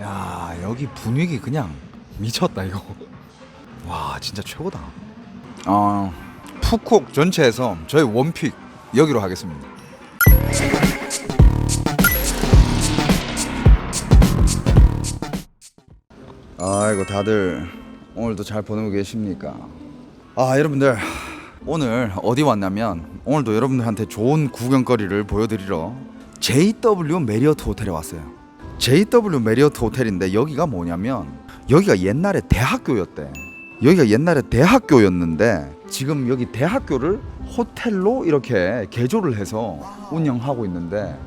야 여기 분위기 그냥 미쳤다 이거. 와 진짜 최고다. 어 푸콕 전체에서 저희 원픽 여기로 하겠습니다. 아이고 다들 오늘도 잘 보내고 계십니까? 아 여러분들 오늘 어디 왔냐면 오늘도 여러분들한테 좋은 구경거리를 보여드리러 JW 메리어트 호텔에 왔어요. JW 메리어트 호텔인데 여기가 뭐냐면 여기가 옛날에 대학교였대. 여기가 옛날에 대학교였는데 지금 여기 대학교를 호텔로 이렇게 개조를 해서 운영하고 있는데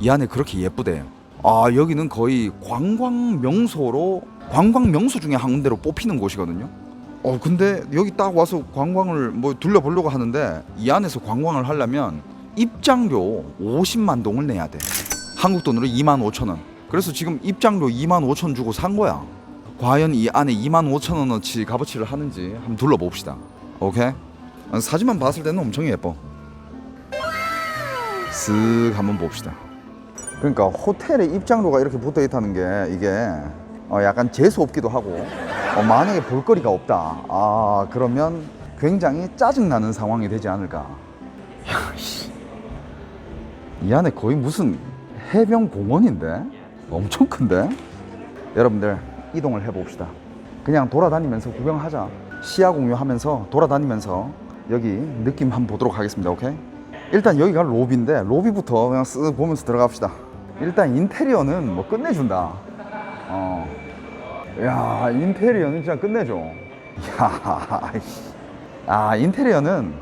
이 안에 그렇게 예쁘대요. 아 여기는 거의 관광 명소로 관광 명소 중에 한 군데로 뽑히는 곳이거든요. 어 근데 여기 딱 와서 관광을 뭐 둘러보려고 하는데 이 안에서 관광을 하려면 입장료 50만 동을 내야 돼. 한국 돈으로 2만 5천 원. 그래서 지금 입장료 2만 5천 주고 산 거야. 과연 이 안에 2만 5천 원어치 값어치를 하는지 한번 둘러봅시다. 오케이? 아, 사진만 봤을 때는 엄청 예뻐. 쓱 한번 봅시다. 그러니까 호텔에 입장료가 이렇게 붙어 있다는 게 이게 어 약간 재수 없기도 하고 어 만약에 볼거리가 없다. 아 그러면 굉장히 짜증 나는 상황이 되지 않을까. 야, 씨. 이 안에 거의 무슨 해변 공원인데 엄청 큰데. 여러분들 이동을 해봅시다. 그냥 돌아다니면서 구경하자. 시야 공유하면서 돌아다니면서 여기 느낌 한번 보도록 하겠습니다. 오케이? 일단 여기가 로비인데 로비부터 그냥 쓱 보면서 들어갑시다. 일단 인테리어는 뭐 끝내준다. 어. 야 인테리어는 진짜 끝내줘. 야, 씨. 아 인테리어는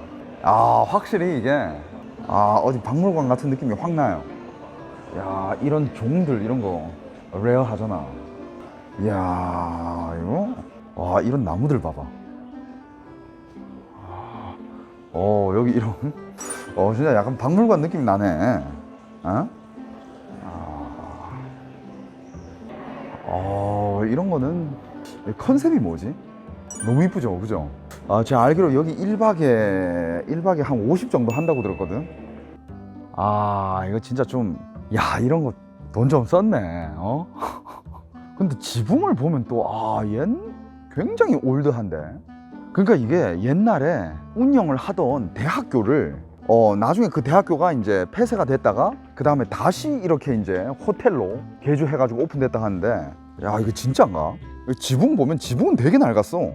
아 확실히 이게 아 어디 박물관 같은 느낌이 확 나요. 야 이런 종들 이런 거 레어하잖아. 이야 이거 와 이런 나무들 봐봐. 아, 어 여기 이런 어 진짜 약간 박물관 느낌 나네. 어? 아, 어 이런 거는 컨셉이 뭐지? 너무 이쁘죠, 그죠? 아 제가 알기로 여기 1박에 1박에 한 50 정도 한다고 들었거든. 아 이거 진짜 좀 야 이런 거 돈 좀 썼네. 어? 근데 지붕을 보면 또아얜 굉장히 올드한데. 그러니까 이게 옛날에 운영을 하던 대학교를 어 나중에 그 대학교가 이제 폐쇄가 됐다가 그 다음에 다시 이렇게 이제 호텔로 개조해가지고 오픈됐다 하는데 야 이거? 이 지붕 보면 지붕은 되게 낡았어.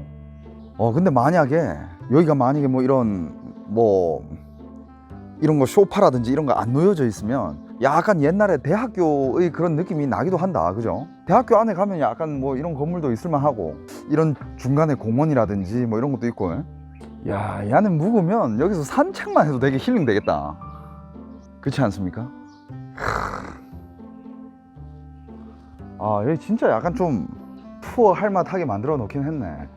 어 근데 만약에 여기가 만약에 뭐 이런 뭐 이런 거 쇼파라든지 이런 거 안 놓여져 있으면 약간 옛날에 대학교의 그런 느낌이 나기도 한다 그죠 대학교 안에 가면 약간 뭐 이런 건물도 있을만 하고 이런 중간에 공원이라든지 뭐 이런 것도 있고 야, 이 안에 묵으면 여기서 산책만 해도 되게 힐링 되겠다. 그렇지 않습니까? 아, 여기 진짜 약간 좀 투어 할 만하게 만들어 놓긴 했네.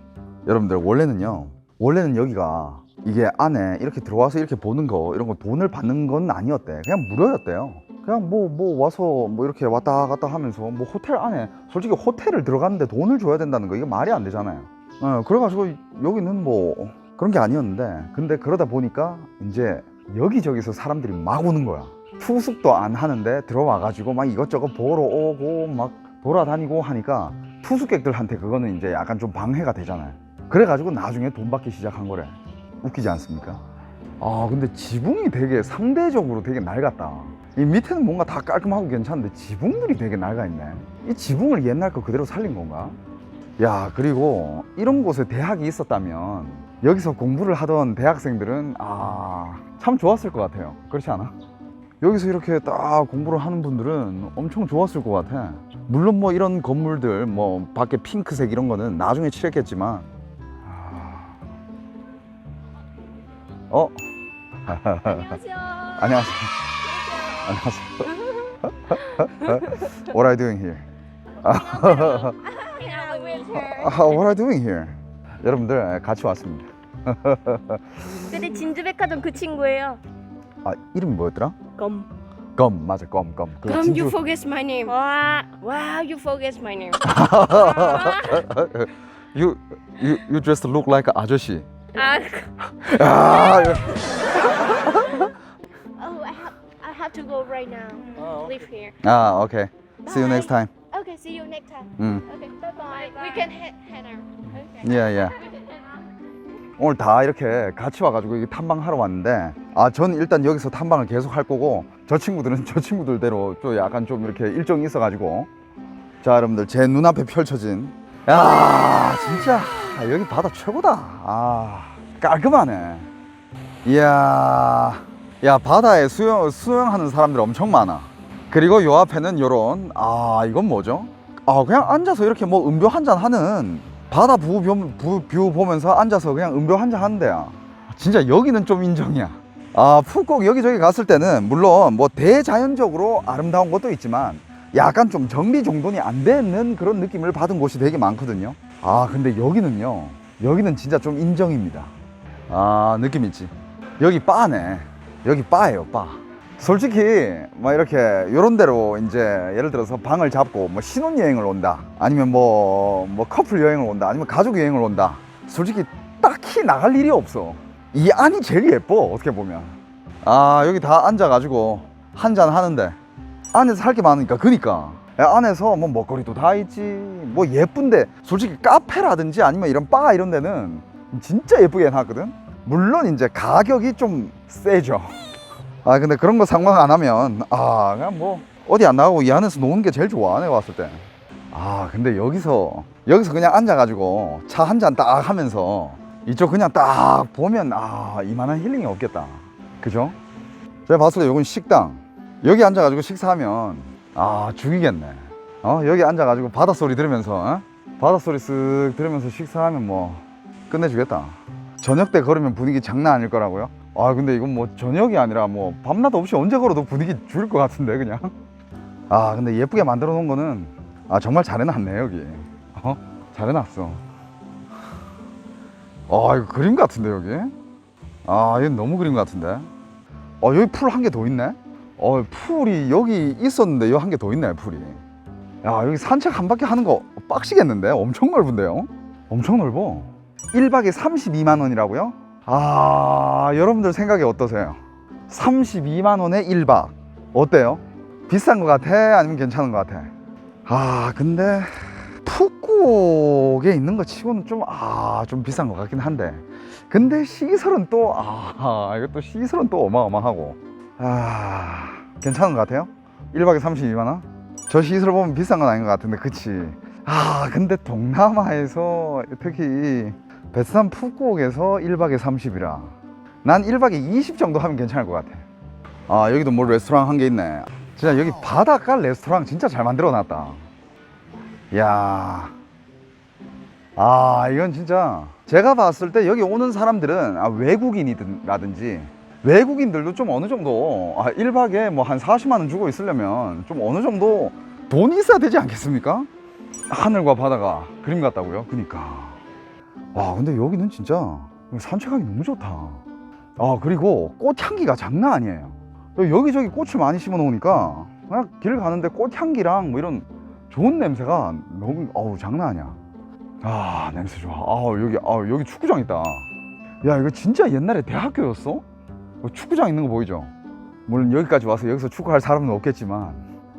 여러분들, 원래는요, 원래는 여기가 이게 안에 이렇게 들어와서 이렇게 보는 거, 이런 거 돈을 받는 건 아니었대. 그냥 무료였대요. 그냥 뭐, 뭐 와서 뭐 이렇게 왔다 갔다 하면서 뭐 호텔 안에, 솔직히 호텔을 들어갔는데 돈을 줘야 된다는 거, 이게 말이 안 되잖아요. 어, 그래가지고 여기는 뭐 그런 게 아니었는데 근데 그러다 보니까 이제 여기저기서 사람들이 막 오는 거야 투숙도 안 하는데 들어와가지고 막 이것저것 보러 오고 막 돌아다니고 하니까 투숙객들한테 그거는 이제 약간 좀 방해가 되잖아요 그래가지고 나중에 돈 받기 시작한 거래 웃기지 않습니까? 아 근데 지붕이 되게 상대적으로 되게 낡았다 이 밑에는 뭔가 다 깔끔하고 괜찮은데 지붕들이 되게 낡아 있네 이 지붕을 옛날 거 그대로 살린 건가? 야 그리고 이런 곳에 대학이 있었다면 여기서 공부를 하던 대학생들은 아 참 좋았을 것 같아요 그렇지 않아? 여기서 이렇게 딱 공부를 하는 분들은 엄청 좋았을 것 같아 물론 뭐 이런 건물들 뭐 밖에 핑크색 이런 거는 나중에 칠했겠지만 아. 어? 안녕하세요. 안녕하세요 안녕하세요 What are you doing here? 아, What are you doing here? 여러분들 같이 왔습니다 근데 진주백화점 그 친구예요. 아 이름이 뭐였더라? 검. 검 맞아 검 검 그 Come, 진주 you forget my name. 와. Wow, you forget my name. you you you just look like 아저씨 아. 아 to go right now. Leave here. 아 오케이 see you next time Okay, see you next time. 음. Okay, bye bye. We can head head out. Okay. 예, 예. 오늘 다 이렇게 같이 와가지고 이게 탐방하러 왔는데, 아, 저는 일단 여기서 탐방을 계속 할 거고, 저 친구들은 저 친구들대로 또 약간 좀 이렇게 일정이 있어가지고, 자, 여러분들, 제 눈앞에 펼쳐진, 야, 진짜, 아, 여기 바다 최고다. 아, 깔끔하네. 이야, 야, 바다에 수영, 수영하는 사람들 엄청 많아. 그리고 요 앞에는 요런, 아, 이건 뭐죠? 아, 그냥 앉아서 이렇게 뭐 음료 한 잔 하는 바다 뷰, 뷰, 뷰, 뷰 보면서 앉아서 그냥 음료 한 잔 하는 데야. 진짜 여기는 좀 인정이야. 아, 푸꼭 여기저기 갔을 때는 물론 뭐 대자연적으로 아름다운 것도 있지만 약간 좀 정리정돈이 안 되는 그런 느낌을 받은 곳이 되게 많거든요. 아, 근데 여기는요. 여기는 진짜 좀 인정입니다. 아, 느낌 있지? 여기 바네. 여기 바예요, 바. 솔직히 뭐 이렇게 요런 데로 이제 예를 들어서 방을 잡고 뭐 신혼여행을 온다 아니면 뭐, 뭐 커플 여행을 온다 아니면 가족 여행을 온다 솔직히 딱히 나갈 일이 없어. 이 안이 제일 예뻐 어떻게 보면. 아 여기 다 앉아가지고 한 잔 하는데 안에서 할 게 많으니까 그니까. 야, 안에서 뭐 먹거리도 다 있지. 뭐 예쁜데 솔직히 카페라든지 아니면 이런 바 이런 데는 진짜 예쁘게 해놨거든 물론 이제 가격이 좀 세죠. 아 근데 그런 거 상관 안 하면 아 그냥 뭐 어디 안 나가고 이 안에서 노는 게 제일 좋아 내가 봤을 때 아 근데 여기서 여기서 그냥 앉아가지고 차 한 잔 딱 하면서 이쪽 그냥 딱 보면 아 이만한 힐링이 없겠다. 그죠? 제가 봤을 때 요건 식당. 여기 앉아가지고 식사하면 아 죽이겠네. 어 여기 앉아가지고 바닷소리 들으면서 어? 바닷소리 쓱 들으면서 식사하면 뭐 끝내주겠다 저녁 때 걸으면 분위기 장난 아닐 거라고요? 아 근데 이건 뭐 저녁이 아니라 뭐 밤낮 없이 언제 걸어도 분위기 죽을 것 같은데 그냥. 아 근데 예쁘게 만들어 놓은 거는 아 정말 잘 해놨네 여기. 어? 잘 해놨어. 아 이거 그림 같은데 여기? 아 이건 너무 그림 같은데. 어 여기 풀 한 개 더 있네? 어 풀이 여기 있었는데 여기 한 개 더 있네 풀이. 야 여기 산책 한 바퀴 하는 거 빡시겠는데? 엄청 넓은데요? 엄청 넓어 1박에 32만 원이라고요? 아, 여러분들 생각이 어떠세요? 32만 원에 1박. 어때요? 비싼 것 같아? 아니면 괜찮은 것 같아? 아, 근데 푸꾸옥에 있는 거 치고는 좀, 아, 좀 비싼 것 같긴 한데. 근데 시설은 또, 아, 이것도 시설은 또 어마어마하고. 아, 괜찮은 것 같아요? 1박에 32만 원? 저 시설 보면 비싼 건 아닌 것 같은데, 그치? 아, 근데 동남아에서 특히 베트남 푸꾸옥에서 1박에 30이라. 난 1박에 20 정도 하면 괜찮을 것 같아. 아 여기도 뭐 레스토랑 한게 있네. 진짜 여기 바닷가 레스토랑 진짜 잘 만들어 놨다. 이야. 아 이건 진짜 제가 봤을 때 여기 오는 사람들은 아, 외국인이라든지 외국인들도 좀 어느 정도 아, 1박에 뭐 한 40만 원 주고 있으려면 좀 어느 정도 돈이 있어야 되지 않겠습니까? 하늘과 바다가 그림 같다고요? 그니까 와 근데 여기는 진짜 산책하기 너무 좋다. 아 그리고 꽃향기가 장난 아니에요. 여기저기 꽃을 많이 심어 놓으니까 그냥 길 가는데 꽃향기랑 뭐 이런 좋은 냄새가 너무 어우 장난 아니야. 아 냄새 좋아. 아 여기 아 여기 축구장 있다. 야 이거 진짜 옛날에 대학교였어? 어, 축구장 있는 거 보이죠? 물론 여기까지 와서 여기서 축구할 사람은 없겠지만.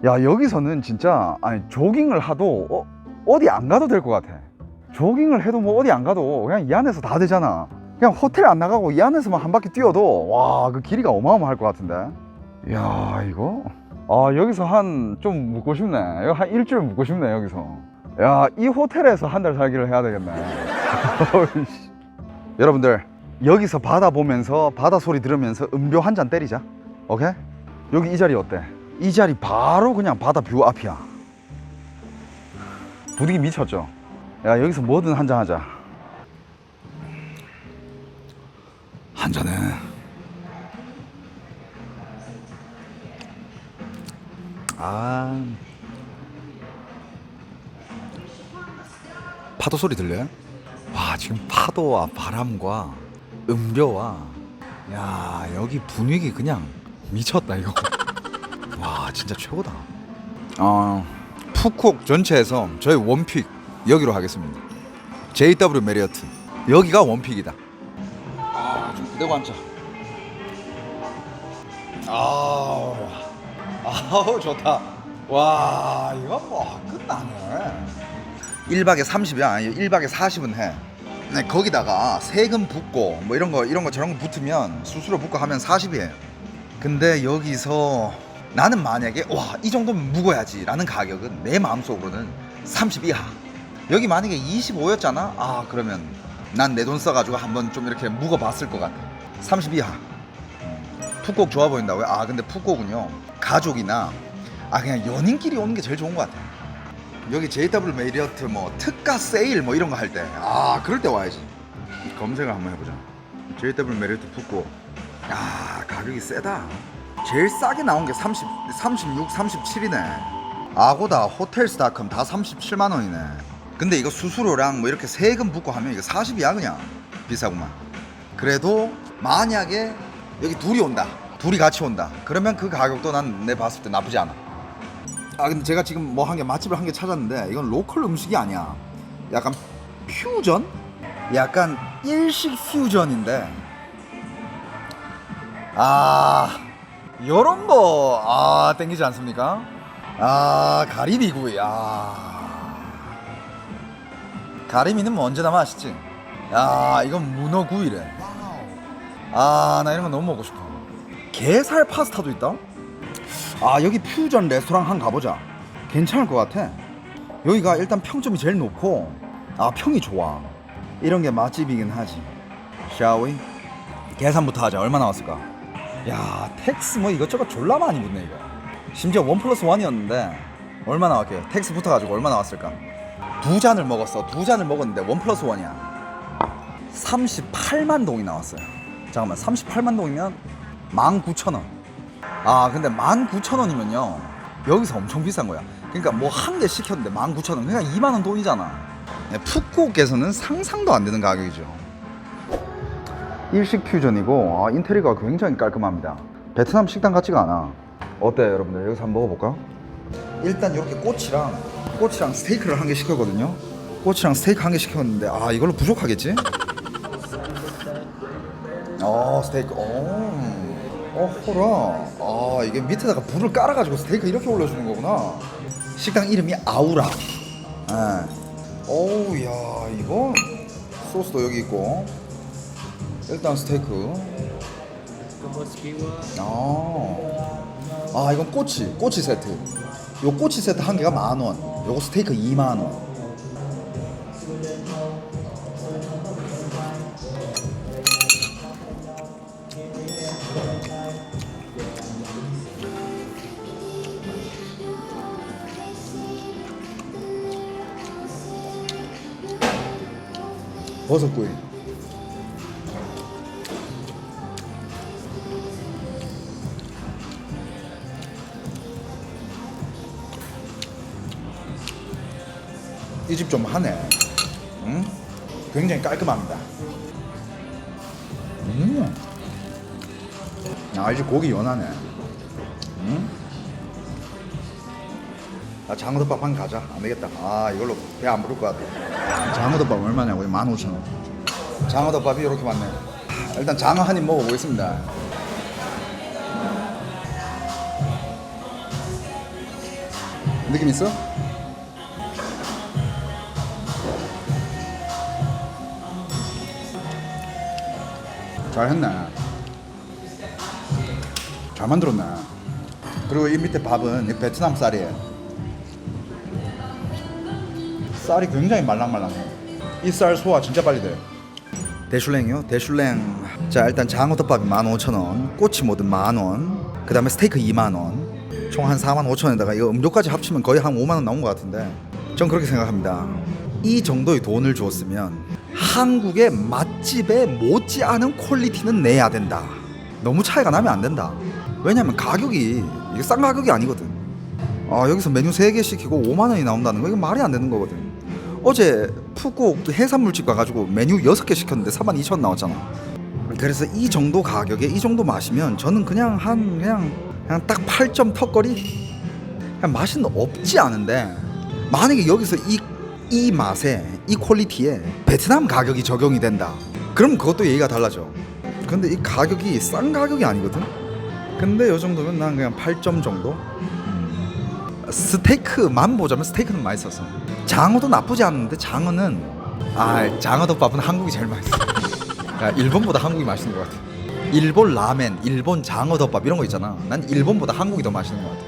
야 여기서는 진짜 아니 조깅을 하도 어, 어디 안 가도 될 것 같아 조깅을 해도 뭐 어디 안 가도 그냥 이 안에서 다 되잖아. 그냥 호텔 안 나가고 이 안에서만 한 바퀴 뛰어도 와 그 길이가 어마어마할 것 같은데. 야 이거 아 여기서 한 좀 묵고 싶네. 여기 한 일주일 묵고 싶네 여기서. 야 이 호텔에서 한 달 살기를 해야 되겠네. 여러분들 여기서 바다 보면서 바다 소리 들으면서 음료 한 잔 때리자. 오케이? 여기 이 자리 어때? 이 자리 바로 그냥 바다 뷰 앞이야. 분위기 미쳤죠? 야 여기서 뭐든 한 잔 하자. 한 잔해. 아. 파도 소리 들려요? 와 지금 파도와 바람과 음료와. 야 여기 분위기 그냥 미쳤다 이거. 와 진짜 최고다. 어 푸콕 전체에서 저희 원픽 여기로 하겠습니다. JW 메리어트 여기가 원픽이다. 아좀 기대고 앉자. 아우 아우 좋다. 와 이거 뭐 끝나네 1박에 30이야 1박에 40은 해 네, 거기다가 세금 붙고 뭐 이런 거 이런 거 저런 거 붙으면 수수료 붙고 하면 40이에요 근데 여기서 나는 만약에 와 이 정도면 묵어야지 라는 가격은 내 마음속으로는 30 이하 여기 만약에 25였잖아? 아 그러면 난 내 돈 써가지고 한번 좀 이렇게 묵어봤을 것 같아. 30 이하. 푸콕 좋아 보인다고요? 아 근데 푸콕은요 가족이나 아 그냥 연인끼리 오는 게 제일 좋은 것 같아. 여기 JW 메리어트 뭐 특가 세일 뭐 이런 거 할 때 아 그럴 때 와야지. 검색을 한번 해보자. JW 메리어트 푸콕 야 가격이 세다. 제일 싸게 나온 게 30, 36, 37이네. 아고다 호텔스닷컴 다 37만 원이네 근데 이거 수수료랑 뭐 이렇게 세금 붙고 하면 이거 40이야 그냥. 비싸구만. 그래도 만약에 여기 둘이 온다. 둘이 같이 온다. 그러면 그 가격도 난 내 봤을 때 나쁘지 않아. 아 근데 제가 지금 뭐 한 개 맛집을 한 개 찾았는데 이건 로컬 음식이 아니야. 약간 퓨전? 약간 일식 퓨전인데. 아 요런 거아 땡기지 않습니까? 아 가리비구이. 아 가리비는 뭐 언제나 맛있지? 야 이건 문어구이래. 아 나 이런 거 너무 먹고 싶어. 게살 파스타도 있다? 아 여기 퓨전 레스토랑 한 가보자. 괜찮을 것 같아. 여기가 일단 평점이 제일 높고 아 평이 좋아. 이런 게 맛집이긴 하지. 샤오이 계산부터 하자. 얼마 나왔을까? 야 텍스 뭐 이것저것 졸라 많이 붙네 이거. 심지어 원 플러스 원이었는데 얼마 나왔게? 텍스 붙어가지고 얼마 나왔을까 두 잔을 먹었어. 두 잔을 먹었는데 원 플러스 원이야. 38만 동이 나왔어요. 잠깐만 38만 동이면 19,000원. 아 근데 19,000원이면요. 여기서 엄청 비싼 거야. 그러니까 뭐 한 개 시켰는데 19,000원. 그러니까 2만 원 돈이잖아. 네, 푸꾸옥에서는 상상도 안 되는 가격이죠. 일식 퓨전이고 아, 인테리어가 굉장히 깔끔합니다. 베트남 식당 같지가 않아. 어때요 여러분들? 여기서 한번 먹어볼까? 일단 이렇게 꼬치랑 꼬치랑 스테이크를 한 개 시켰거든요. 꼬치랑 스테이크 한 개 시켰는데 아 이걸로 부족하겠지? 어 스테이크 어, 어 호라. 아 이게 밑에다가 불을 깔아가지고 스테이크 이렇게 올려주는 거구나. 식당 이름이 아우라. 예. 어우 야 이거 소스도 여기 있고. 일단 스테이크. 아, 아 이건 꼬치 꼬치 세트 요 꼬치 세트 한 개가 만 원. 요거 스테이크 2만 원. 버섯구이 이 집 좀 하네 응? 굉장히 깔끔합니다 음. 아, 이집 고기 연하네 응? 아, 장어덮밥 한개 가자 안 되겠다 아 이걸로 배 안 부를 것 같아 장어덮밥 얼마냐고요? 15,000원 장어덮밥이 이렇게 많네 일단 장어 한 입 먹어보겠습니다 느낌 있어? 잘했네. 잘 만들었네. 그리고 이 밑에 밥은 이 베트남 쌀이에요. 쌀이 굉장히 말랑말랑해. 이 쌀 소화 진짜 빨리 돼요 대슐랭이요? 대슐랭. 자 일단 장어덮밥이 15,000원 꼬치 모든 만원 그 다음에 스테이크 2만원. 총 한 4만 5천원에다가 이거 음료까지 합치면 거의 한 5만원 나온 것 같은데 전 그렇게 생각합니다 이 정도의 돈을 줬으면 한국의 맛집에 못지않은 퀄리티는 내야 된다. 너무 차이가 나면 안 된다. 왜냐면 가격이 이게 싼 가격이 아니거든. 아 여기서 메뉴 3개 시키고 5만 원이 나온다는 거 이거 말이 안 되는 거거든. 어제 푸꾸옥 해산물집 가가지고 메뉴 6개 시켰는데 4만 2천 원 나왔잖아. 그래서 이 정도 가격에 이 정도 마시면 저는 그냥 한 그냥 그냥 딱 8점 턱걸이? 그냥 맛은 없지 않은데 만약에 여기서 이, 이 맛에 이 퀄리티에 베트남 가격이 적용이 된다 그럼 그것도 얘기가 달라져 근데 이 가격이 싼 가격이 아니거든 근데 요 정도면 난 그냥 8점 정도 스테이크만 보자면 스테이크는 맛있었어. 장어도 나쁘지 않은데 장어는 아 장어덮밥은 한국이 제일 맛있어. 야, 일본보다 한국이 맛있는 것 같아. 일본 라멘, 일본 장어덮밥 이런 거 있잖아. 난 일본보다 한국이 더 맛있는 것 같아.